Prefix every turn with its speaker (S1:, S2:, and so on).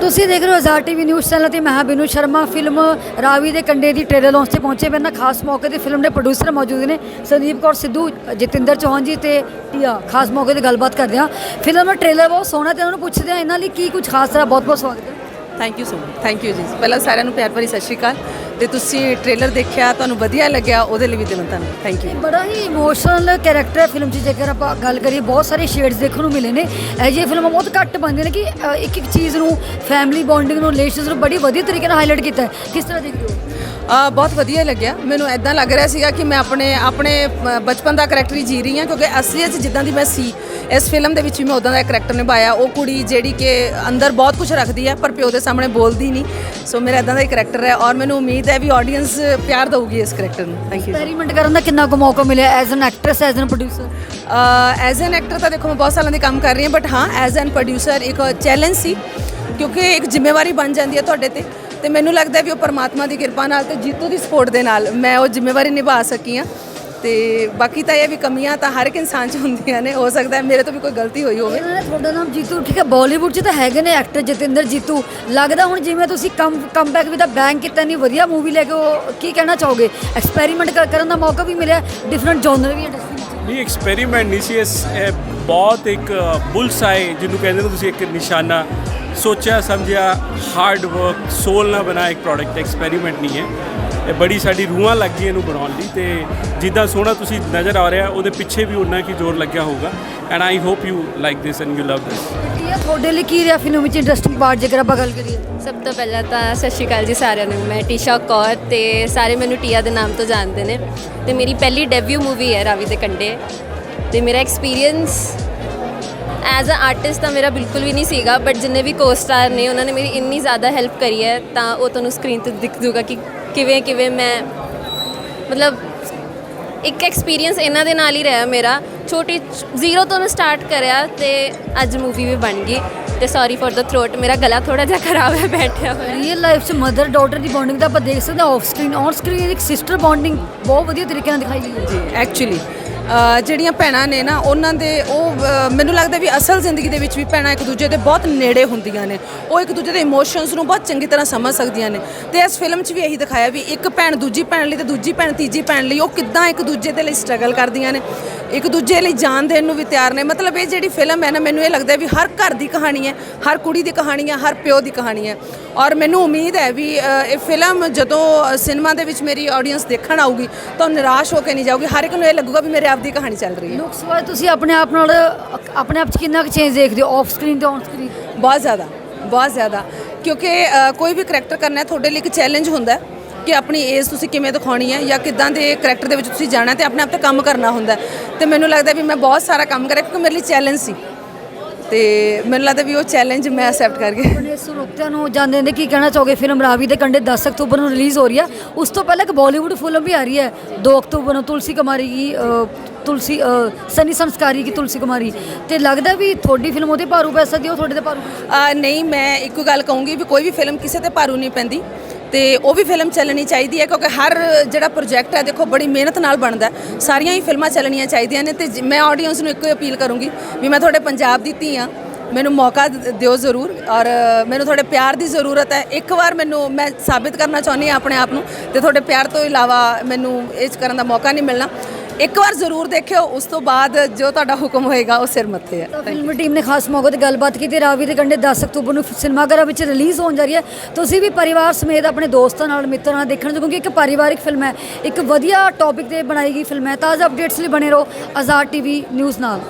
S1: ਤੁਸੀਂ ਦੇਖ ਰਹੇ ਹੋ ਆਜ਼ਾਦ ਟੀਵੀ ਨਿਊਜ਼ ਚੈਨਲ ਤੇ ਮੈਂ ਹਾਂ ਬਿਨੂ ਸ਼ਰਮਾ। ਫਿਲਮ ਰਾਵੀ ਦੇ ਕੰਡੇ ਦੀ ਟ੍ਰੇਲਰ ਲਾਂਚ ਤੇ ਪਹੁੰਚੇ ਮੇਰੇ ਨਾਲ ਖਾਸ ਮੌਕੇ ਤੇ ਫਿਲਮ ਦੇ ਪ੍ਰੋਡਿਊਸਰ ਮੌਜੂਦ ਨੇ, ਸੰਦੀਪ ਕੌਰ ਸਿੱਧੂ, ਜਤਿੰਦਰ ਚੌਹਾਨ ਜੀ ਤੇ ਟੀਆ। ਖਾਸ ਮੌਕੇ ਤੇ ਗੱਲਬਾਤ ਕਰਦੇ ਹਾਂ। ਫਿਲਮ ਦਾ ਟ੍ਰੇਲਰ ਬਹੁਤ ਸੋਹਣਾ ਤੇ ਉਹਨਾਂ ਨੂੰ ਪੁੱਛਦੇ ਹਾਂ ਇਹਨਾਂ ਲਈ ਕੀ ਕੁਝ ਖਾਸ ਤਰ੍ਹਾਂ ਬਹੁਤ ਬਹੁਤ ਸਵਾਗਤ ਹੈ।
S2: Thank you so much thank you ਜੀ। ਪਹਿਲਾਂ ਸਾਰਿਆਂ ਨੂੰ ਪਿਆਰ ਭਰੀ ਸਤਿ ਸ਼੍ਰੀ ਅਕਾਲ। ਤੇ ਤੁਸੀਂ ਟ੍ਰੇਲਰ ਦੇਖਿਆ, ਤੁਹਾਨੂੰ ਵਧੀਆ ਲੱਗਿਆ, ਉਹਦੇ ਲਈ ਵੀ ਦਿਲੋਂ ਧੰਨਵਾਦ। ਥੈਂਕ ਯੂ
S1: ਬੜਾ ਹੀ ਇਮੋਸ਼ਨਲ ਕੈਰੈਕਟਰ ਹੈ ਫਿਲਮ 'ਚ, ਜੇਕਰ ਆਪਾਂ ਗੱਲ ਕਰੀਏ, ਬਹੁਤ ਸਾਰੇ ਸ਼ੇਡਸ ਦੇਖਣ ਨੂੰ ਮਿਲੇ ਨੇ। ਇਹ ਜਿਹੀ ਫਿਲਮਾਂ ਬਹੁਤ ਘੱਟ ਬਣਦੀਆਂ ਨੇ ਕਿ ਇੱਕ ਇੱਕ ਚੀਜ਼ ਨੂੰ ਫੈਮਿਲੀ ਬੌਂਡਿੰਗ ਨੂੰ ਰਿਲੇਸ਼ਨਸ ਨੂੰ ਬੜੀ ਵਧੀਆ ਤਰੀਕੇ ਨਾਲ ਹਾਈਲਾਈਟ ਕੀਤਾ ਹੈ। ਕਿਸ ਤਰ੍ਹਾਂ ਦੇਖਦੇ ਹੋ?
S2: ਬਹੁਤ ਵਧੀਆ ਲੱਗਿਆ। ਮੈਨੂੰ ਐਦਾਂ ਲੱਗ ਰਿਹਾ ਸੀਗਾ ਕਿ ਮੈਂ ਆਪਣੇ ਆਪਣੇ ਬਚਪਨ ਦਾ ਕਰੈਕਟਰ ਹੀ ਜੀ ਰਹੀ ਹਾਂ ਕਿਉਂਕਿ ਅਸਲੀਅਤ ਜਿੱਦਾਂ ਦੀ ਮੈਂ ਸੀ ਇਸ ਫਿਲਮ ਦੇ ਵਿੱਚ ਵੀ ਮੈਂ ਉਦਾਂ ਦਾ ਕਰੈਕਟਰ ਨਿਭਾਇਆ। ਉਹ ਕੁੜੀ ਜਿਹੜੀ ਕਿ ਅੰਦਰ ਬਹੁਤ ਕੁਝ ਰੱਖਦੀ ਹੈ ਪਰ ਪਿਓ ਦੇ ਸਾਹਮਣੇ ਬੋਲਦੀ ਨਹੀਂ। ਸੋ ਮੇਰਾ ਐਦਾਂ ਦਾ ਹੀ ਕਰੈਕਟਰ ਹੈ ਔਰ ਮੈਨੂੰ ਉਮੀਦ ਹੈ ਵੀ ਆਡੀਅנס ਪਿਆਰ ਦਊਗੀ ਇਸ ਕਰੈਕਟਰ ਨੂੰ। ਥੈਂਕ ਯੂ
S1: ਐਕਸਪੈਰੀਮੈਂਟ ਕਰਨ ਦਾ ਕਿੰਨਾ ਕੁ ਮੌਕਾ ਮਿਲਿਆ as an actress as an producer
S2: as an actor ਤਾਂ ਦੇਖੋ ਮੈਂ ਬਹੁਤ ਸਾਲਾਂ ਦੇ ਕੰਮ ਕਰ ਰਹੀ ਹਾਂ ਬਟ ਹਾਂ ਐਜ਼ ਐਨ ਪ੍ਰੋਡਿਊਸਰ ਇੱਕ ਚੈਲੰਜ ਸੀ ਕਿਉਂਕਿ ਇੱਕ ਜ਼ਿੰਮੇਵਾਰੀ ਬਣ ਜਾਂਦੀ ਹੈ ਤੁਹਾਡੇ ਤੇ। ਤੇ ਮੈਨੂੰ ਲੱਗਦਾ ਵੀ ਉਹ ਪਰਮਾਤਮਾ ਦੀ ਕਿਰਪਾ ਨਾਲ ਤੇ ਜੀਤੂ ਦੀ ਸਪੋਰਟ ਦੇ ਨਾਲ ਮੈਂ ਉਹ ਜ਼ਿੰਮੇਵਾਰੀ ਨਿਭਾ ਸਕੀ ਹਾਂ। ਤੇ ਬਾਕੀ ਤਾਂ ਇਹ ਵੀ ਕਮੀਆਂ ਤਾਂ ਹਰ ਇੱਕ ਇਨਸਾਨ 'ਚ ਹੁੰਦੀਆਂ ਨੇ ਹੋ ਸਕਦਾ ਮੇਰੇ ਤੋਂ ਵੀ ਕੋਈ ਗਲਤੀ ਹੋਈ ਹੋਵੇ।
S1: ਇਹਨਾਂ ਨੇ ਤੁਹਾਡਾ ਨਾਮ ਜੀਤੂ ਠੀਕ ਹੈ ਬਾਲੀਵੁੱਡ 'ਚ ਤਾਂ ਹੈਗੇ ਨੇ ਐਕਟਰ ਜਤਿੰਦਰ ਜੀਤੂ। ਲੱਗਦਾ ਹੁਣ ਜਿਵੇਂ ਤੁਸੀਂ come comeback with a bang ਕੀਤਾ ਨਹੀਂ ਵਧੀਆ ਮੂਵੀ ਲੈ ਕੇ ਉਹ ਕੀ ਕਹਿਣਾ ਚਾਹੋਗੇ? ਐਕਸਪੈਰੀਮੈਂਟ ਕਰਨ ਦਾ ਮੌਕਾ ਵੀ ਮਿਲਿਆ ਡਿਫਰੈਂਟ ਜਨਰ ਵੀ ਇੰਡਸਟਰੀ ਵਿੱਚ।
S3: ਨਹੀਂ ਐਕਸਪੈਰੀਮੈਂਟ ਨਹੀਂ ਸੀ ਇਸ ਇਹ ਬਹੁਤ ਇੱਕ ਬੁਲਸ ਆਏ ਜਿਹਨੂੰ ਕਹਿੰਦੇ ਨੇ ਤੁਸੀਂ ਇੱਕ ਨਿਸ਼ਾਨਾ। ਸੋਚਿਆ ਸਮਝਿਆ ਹਾਰਡ ਵਰਕ ਸੋਲ ਨਾਲ ਬਣਾ ਇੱਕ ਪ੍ਰੋਡਕਟ ਐਕਸਪੈਰੀਮੈਂਟ ਨਹੀਂ ਹੈ। ਇਹ ਬੜੀ ਸਾਡੀ ਰੂਹਾਂ ਲੱਗ ਗਈ ਇਹਨੂੰ ਬਣਾਉਣ ਲਈ ਤੇ ਜਿੱਦਾਂ ਸੋਹਣਾ ਤੁਸੀਂ ਨਜ਼ਰ ਆ ਰਿਹਾ ਉਹਦੇ ਪਿੱਛੇ ਵੀ ਉਨਾ ਕੀ ਜ਼ੋਰ ਲੱਗਿਆ ਹੋਊਗਾ। And I hope you like this and you love this
S1: ਤੁਹਾਡੇ ਲਈ ਕੀ ਰਿਹਾ ਫਿਲਮ ਵਿੱਚ ਇੰਟਰਸਟਿੰਗ ਪਾਰਟ ਜੇਕਰ ਆਪਾਂ ਗੱਲ ਕਰੀਏ?
S4: ਸਭ ਤੋਂ ਪਹਿਲਾਂ ਤਾਂ ਸਤਿ ਸ਼੍ਰੀ ਅਕਾਲ ਜੀ ਸਾਰਿਆਂ ਨੂੰ। ਮੈਂ ਟੀਸ਼ਾ ਕੌਰ ਤੇ ਸਾਰੇ ਮੈਨੂੰ ਟੀਆ ਦੇ ਨਾਮ ਤੋਂ ਜਾਣਦੇ ਨੇ। ਤੇ ਮੇਰੀ ਪਹਿਲੀ ਡੈਬਿਊ ਮੂਵੀ ਹੈ ਰਾਵੀ ਦੇ ਕੰਡੇ। ਤੇ ਮੇਰਾ ਐਕਸਪੀਰੀਅੰਸ ਐਜ਼ ਅ ਆਰਟਿਸਟ ਤਾਂ ਮੇਰਾ ਬਿਲਕੁਲ ਵੀ ਨਹੀਂ ਸੀਗਾ ਬਟ ਜਿੰਨੇ ਵੀ ਕੋ-ਸਟਾਰ ਨੇ ਉਹਨਾਂ ਨੇ ਮੇਰੀ ਇੰਨੀ ਜ਼ਿਆਦਾ ਹੈਲਪ ਕਰੀ ਹੈ ਤਾਂ ਉਹ ਤੁਹਾਨੂੰ ਸਕਰੀਨ ਤੇ ਦਿਖ ਜੂਗਾ ਕਿ ਕਿਵੇਂ ਕਿਵੇਂ ਮੈਂ ਮਤਲਬ ਇੱਕ ਐਕਸਪੀਰੀਅੰਸ ਇਹਨਾਂ ਦੇ ਨਾਲ ਹੀ ਰਿਹਾ ਮੇਰਾ। ਛੋਟੀ ਜ਼ੀਰੋ ਤੋਂ ਮੈਂ ਸਟਾਰਟ ਕਰਿਆ ਤੇ ਅੱਜ ਮੂਵੀ ਵੀ ਬਣ ਗਈ। ਤੇ ਸੌਰੀ ਫॉर ਦ ਥਰੋਟ ਮੇਰਾ ਗਲਾ ਥੋੜਾ ਜਿਹਾ ਖਰਾਬ ਹੈ ਬੈਠਿਆ ਹੋਇਆ।
S1: ਰੀਅਲ ਲਾਈਫ 'ਚ ਮਦਰ ਡਾਟਰ ਦੀ ਬੌਂਡਿੰਗ ਤਾਂ ਆਪਾਂ ਦੇਖ ਸਕਦੇ ਹਾਂ ਆਫ ਸਕਰੀਨ ਔਨ ਸਕਰੀਨ ਇੱਕ ਸਿਸਟਰ ਬੌਂਡਿੰਗ ਬਹੁਤ ਵਧੀਆ ਤਰੀਕੇ ਨਾਲ ਦਿਖਾਈ ਗਈ ਹੈ।
S2: ਜੀ ਐਕਚੁਅਲੀ ਜਿਹੜੀਆਂ ਭੈਣਾਂ ਨੇ ਨਾ, ਉਹਨਾਂ ਦੇ ਉਹ ਮੈਨੂੰ ਲੱਗਦਾ ਵੀ ਅਸਲ ਜ਼ਿੰਦਗੀ ਦੇ ਵਿੱਚ ਵੀ ਭੈਣਾਂ ਇੱਕ ਦੂਜੇ ਦੇ ਬਹੁਤ ਨੇੜੇ ਹੁੰਦੀਆਂ ਨੇ। ਉਹ ਇੱਕ ਦੂਜੇ ਦੇ ਇਮੋਸ਼ਨਸ ਨੂੰ ਬਹੁਤ ਚੰਗੀ ਤਰ੍ਹਾਂ ਸਮਝ ਸਕਦੀਆਂ ਨੇ। ਤੇ ਇਸ ਫਿਲਮ 'ਚ ਵੀ ਇਹੀ ਦਿਖਾਇਆ ਵੀ ਇੱਕ ਭੈਣ ਦੂਜੀ ਭੈਣ ਲਈ ਤੇ ਦੂਜੀ ਭੈਣ ਤੀਜੀ ਭੈਣ ਲਈ ਉਹ ਕਿੱਦਾਂ ਇੱਕ ਦੂਜੇ ਦੇ ਲਈ ਸਟਰਗਲ ਕਰਦੀਆਂ ਨੇ। ਇੱਕ ਦੂਜੇ ਲਈ ਜਾਨ ਦੇਣ ਨੂੰ ਵੀ ਤਿਆਰ ਨੇ। ਮਤਲਬ ਇਹ ਜਿਹੜੀ ਫਿਲਮ ਹੈ ਨਾ ਮੈਨੂੰ ਇਹ ਲੱਗਦਾ ਵੀ ਹਰ ਘਰ ਦੀ ਕਹਾਣੀ ਹੈ ਹਰ ਕੁੜੀ ਦੀ ਕਹਾਣੀ ਹੈ ਹਰ ਪਿਓ ਦੀ ਕਹਾਣੀ ਹੈ। ਔਰ ਮੈਨੂੰ ਉਮੀਦ ਹੈ ਵੀ ਇਹ ਫਿਲਮ ਜਦੋਂ ਸਿਨੇਮਾ ਦੇ ਵਿੱਚ ਮੇਰੀ ਆਡੀਅנס ਦੇਖਣ ਆਊਗੀ ਤਾਂ ਉਹ ਨਿਰਾਸ਼ ਹੋ ਕੇ ਨਹੀਂ ਜਾਊਗੀ। ਹਰ ਇੱਕ ਨੂੰ ਇਹ ਲੱਗੂਗਾ ਵੀ ਮੇਰੇ ਆਪ ਦੀ ਕਹਾਣੀ ਚੱਲ ਰਹੀ ਹੈ।
S1: ਲੁੱਕਸ ਵਾਈਜ਼ ਤੁਸੀਂ ਆਪਣੇ ਆਪ ਨਾਲ ਆਪਣੇ ਆਪ 'ਚ ਕਿੰਨਾ ਕੁ ਚੇਂਜ ਦੇਖਦੇ ਹੋ? ਆਫ ਸਕਰੀਨ ਤੇ ਔਨ ਸਕਰੀਨ
S2: ਬਹੁਤ ਜ਼ਿਆਦਾ ਬਹੁਤ ਜ਼ਿਆਦਾ। ਕਿਉਂਕਿ ਕੋਈ ਵੀ ਕਰੈਕਟਰ ਕਰਨਾ ਹੈ ਤੁਹਾਡੇ ਲਈ ਇੱਕ ਚੈਲੰਜ ਹੁੰਦਾ ਹੈ। ਕਿ ਆਪਣੀ ਏਜ ਤੁਸੀਂ ਕਿਵੇਂ ਦਿਖਾਉਣੀ ਹੈ ਜਾਂ ਕਿੱਦਾਂ ਦੇ ਕਰੈਕਟਰ ਦੇ ਵਿੱਚ ਤੁਸੀਂ ਜਾਣਾ ਤੇ ਆਪਣੇ ਆਪ ਤੇ ਕੰਮ ਕਰਨਾ ਹੁੰਦਾ। ਤੇ ਮੈਨੂੰ ਲੱਗਦਾ ਵੀ ਮੈਂ ਬਹੁਤ ਸਾਰਾ ਕੰਮ ਕਰਿਆ ਕਿਉਂਕਿ ਮੇਰੇ ਲਈ ਚੈਲੰਜ ਸੀ। ਤੇ ਮੈਨੂੰ ਲੱਗਦਾ ਵੀ ਉਹ ਚੈਲੰਜ ਮੈਂ ਅਸੈਪਟ ਕਰ ਗਈ।
S1: ਆਪਣੇ ਸਰੋਤਿਆਂ ਨੂੰ ਜਾਣਦੇ ਨੇ ਕੀ ਕਹਿਣਾ ਚਾਹੋਗੇ? ਫਿਲਮ ਰਾਵੀ ਦੇ ਕੰਡੇ 10 ਅਕਤੂਬਰ ਨੂੰ ਰਿਲੀਜ਼ ਹੋ ਰਹੀ ਹੈ ਉਸ ਤੋਂ ਪਹਿਲਾਂ ਇੱਕ ਬਾਲੀਵੁੱਡ ਫਿਲਮ ਵੀ ਆ ਰਹੀ ਹੈ। 2 ਅਕਤੂਬਰ ਨੂੰ ਤੁਲਸੀ ਕੁਮਾਰੀ ਦੀ ਤੁਲਸੀ ਸਨੀ ਸੰਸਕਾਰੀ ਦੀ ਤੁਲਸੀ ਕੁਮਾਰੀ। ਤੇ ਲੱਗਦਾ ਵੀ ਤੁਹਾਡੀ ਫਿਲਮ ਉਹਦੇ ਭਾਰੂ ਪੈ ਸਕਦੀ ਉਹ ਤੁਹਾਡੇ ਤੇ ਭਾਰੂ
S2: ਨਹੀਂ ਮੈਂ ਇੱਕੋ ਗੱਲ ਕਹੂੰਗੀ ਵੀ ਕੋਈ ਵੀ ਫਿਲਮ ਕਿਸੇ ਤੇ ਭਾਰੂ ਨਹੀਂ ਪੈਂਦੀ। ਤੇ ਉਹ ਵੀ ਫਿਲਮ ਚੱਲਣੀ ਚਾਹੀਦੀ ਹੈ ਕਿਉਂਕਿ ਹਰ ਜਿਹੜਾ ਪ੍ਰੋਜੈਕਟ ਹੈ, ਦੇਖੋ ਬੜੀ ਮਿਹਨਤ ਨਾਲ ਬਣਦਾ ਸਾਰੀਆਂ ਹੀ ਫਿਲਮਾਂ ਚੱਲਣੀਆਂ ਚਾਹੀਦੀਆਂ ਨੇ ਤੇ ਜ- ਮੈਂ ਆਡੀਅנס ਨੂੰ ਇੱਕੋ ਹੀ ਅਪੀਲ ਕਰੂੰਗੀ ਵੀ ਮੈਂ ਤੁਹਾਡੇ ਪੰਜਾਬ ਦੀ ਧੀ ਹਾਂ। ਮੈਨੂੰ ਮੌਕਾ ਦਿਓ ਜ਼ਰੂਰ ਔਰ ਮੈਨੂੰ ਤੁਹਾਡੇ ਪਿਆਰ ਦੀ ਜ਼ਰੂਰਤ ਹੈ। ਇੱਕ ਵਾਰ ਮੈਨੂੰ, ਮੈਂ ਸਾਬਿਤ ਕਰਨਾ ਚਾਹੁੰਦੀ ਹਾਂ ਆਪਣੇ ਆਪ ਨੂੰ ਤੇ ਤੁਹਾਡੇ ਪਿਆਰ ਤੋਂ ਇਲਾਵਾ ਮੈਨੂੰ ਇਹ ਕਰਨ ਦਾ ਮੌਕਾ ਨਹੀਂ ਮਿਲਣਾ। ਇੱਕ ਵਾਰ ਜ਼ਰੂਰ ਦੇਖਿਓ, ਉਸ ਤੋਂ ਬਾਅਦ ਜੋ ਤੁਹਾਡਾ ਹੁਕਮ ਹੋਏਗਾ, ਉਹ ਸਿਰ ਮੱਥੇ ਹੈ।
S1: ਫਿਲਮ ਟੀਮ ਨੇ ਖਾਸ ਮੌਕੇ ਤੇ ਗੱਲਬਾਤ ਕੀਤੀ, ਰਾਵੀ ਦੇ ਕੰਢੇ 10 ਅਕਤੂਬਰ ਨੂੰ ਸਿਨੇਮਾਘਰਾਂ ਵਿੱਚ ਰਿਲੀਜ਼ ਹੋਣ ਜਾ ਰਹੀ ਹੈ। ਤੁਸੀਂ ਵੀ ਪਰਿਵਾਰ ਸਮੇਤ ਆਪਣੇ ਦੋਸਤਾਂ ਨਾਲ, ਮਿੱਤਰਾਂ ਨਾਲ ਦੇਖਣ ਕਿਉਂਕਿ ਇੱਕ ਪਰਿਵਾਰਿਕ ਫਿਲਮ ਹੈ, ਇੱਕ ਵਧੀਆ ਟੌਪਿਕ ਤੇ ਬਣਾਈ ਗਈ ਫਿਲਮ ਹੈ। ਤਾਜ਼ਾ ਅਪਡੇਟਸ ਲਈ ਬਣੇ ਰਹੋ, ਆਜ਼ਾਦ ਟੀਵੀ ਨਿਊਜ਼ ਨਾਲ।